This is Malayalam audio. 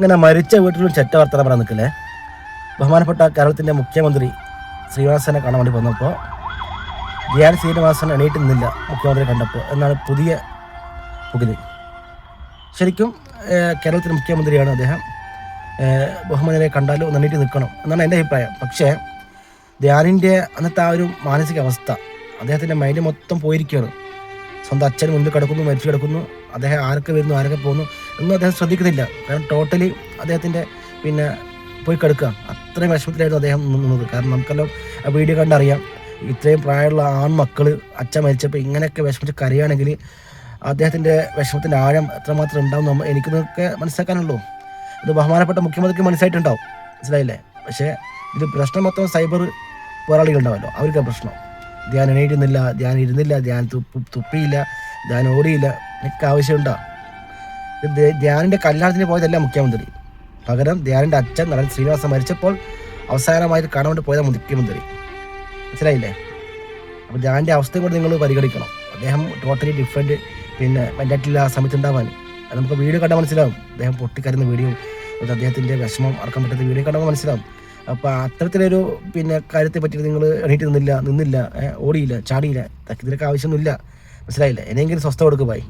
ഇങ്ങനെ മരിച്ച വീട്ടിലും ചെറ്റ വർത്തനം പറയാൻ നിൽക്കില്ലേ? ബഹുമാനപ്പെട്ട കേരളത്തിന്റെ മുഖ്യമന്ത്രി ശ്രീനിവാസനെ കാണാൻ വേണ്ടി വന്നപ്പോൾ ധ്യാൻ ശ്രീനിവാസൻ എണീറ്റ് നിന്നില്ല മുഖ്യമന്ത്രി കണ്ടപ്പോൾ. എന്നാണ് പുതിയ പുകിൽ. ശരിക്കും കേരളത്തിന്റെ മുഖ്യമന്ത്രിയാണ് അദ്ദേഹം. ബഹുമാനെ കണ്ടാലും ഒന്ന് എണീറ്റ് നിൽക്കണം എന്നാണ് എന്റെ അഭിപ്രായം. പക്ഷേ ധ്യാനിന്റെ അന്നത്തെ ആ ഒരു മാനസികാവസ്ഥ അദ്ദേഹത്തിന്റെ മൈൻഡ് മൊത്തം പോയിരിക്കുകയാണ്. സ്വന്തം അച്ഛൻ മുന്നിൽ കിടക്കുന്നു മരിച്ചു കിടക്കുന്നു. അദ്ദേഹം ആരൊക്കെ വരുന്നു ആരൊക്കെ പോകുന്നു. ഒന്നും അദ്ദേഹം ശ്രദ്ധിക്കുന്നില്ല. കാരണം ടോട്ടലി അദ്ദേഹത്തിന്റെ പിന്നെ പോയി കിടക്കുക. അത്രയും വിഷമത്തിലായിരുന്നു അദ്ദേഹം നിന്നത്. കാരണം നമുക്കെല്ലാം ആ വീഡിയോ കണ്ടറിയാം. ഇത്രയും പ്രായമുള്ള ആൺമക്കൾ അച്ഛൻ മരിച്ചപ്പോൾ ഇങ്ങനെയൊക്കെ വിഷമിച്ച് കരയുകയാണെങ്കിൽ അദ്ദേഹത്തിന്റെ വിഷമത്തിന്റെ ആഴം എത്രമാത്രം ഉണ്ടാവും എനിക്കൊക്കെ മനസ്സിലാക്കാനുള്ളൂ. അത് ബഹുമാനപ്പെട്ട മുഖ്യമന്ത്രിക്ക് മനസ്സിലായിട്ടുണ്ടാവും. മനസ്സിലായില്ലേ? പക്ഷേ ഇത് പ്രശ്നം മൊത്തം സൈബർ പോരാളികളുണ്ടാവല്ലോ. അവർക്ക് പ്രശ്നം. ധ്യാനം എണീറ്റുന്നില്ല ധ്യാനം ഇരുന്നില്ല ധ്യാനം തുപ്പിയില്ല ധ്യാനം ഓടിയില്ല. എനിക്ക് ആവശ്യമുണ്ടോ. ഇത് ധ്യ- ധ്യാനിന്റെ കല്യാണത്തിന് പോയതല്ല മുഖ്യമന്ത്രി. പകരം ധ്യാനിന്റെ അച്ഛൻ നടൻ ശ്രീനിവാസൻ മരിച്ചപ്പോൾ അവസാനമായിട്ട് കാണാൻ വേണ്ടി മുഖ്യമന്ത്രി. മനസ്സിലായില്ലേ? അപ്പോൾ ധ്യാനിന്റെ അവസ്ഥ കൂടി നിങ്ങൾ പരിഗണിക്കണം. അദ്ദേഹം ടോട്ടലി ഡിഫറെന്റ് പിന്നെ മെന്റാറ്റില്ല സമയത്ത് ഉണ്ടാവാൻ അത് നമുക്ക് വീഡിയോ കണ്ടാൽ മനസ്സിലാവും. അദ്ദേഹം പൊട്ടിക്കരുന്ന വീഡിയോ അത് അദ്ദേഹത്തിന്റെ വിഷമം അടക്കാൻ പറ്റാത്ത വീഡിയോ കണ്ടാൽ മനസ്സിലാവും. അപ്പോൾ അത്തരത്തിലൊരു പിന്നെ കാര്യത്തെ പറ്റി നിങ്ങൾ എണീറ്റ് നിന്നില്ല നിന്നില്ല ഓടിയില്ല ചാടിയില്ല ഇതിനൊക്കെ ആവശ്യമൊന്നുമില്ല. മനസ്സിലായില്ല? എന്നെങ്കിലും സ്വസ്ഥ കൊടുക്കുക പോയി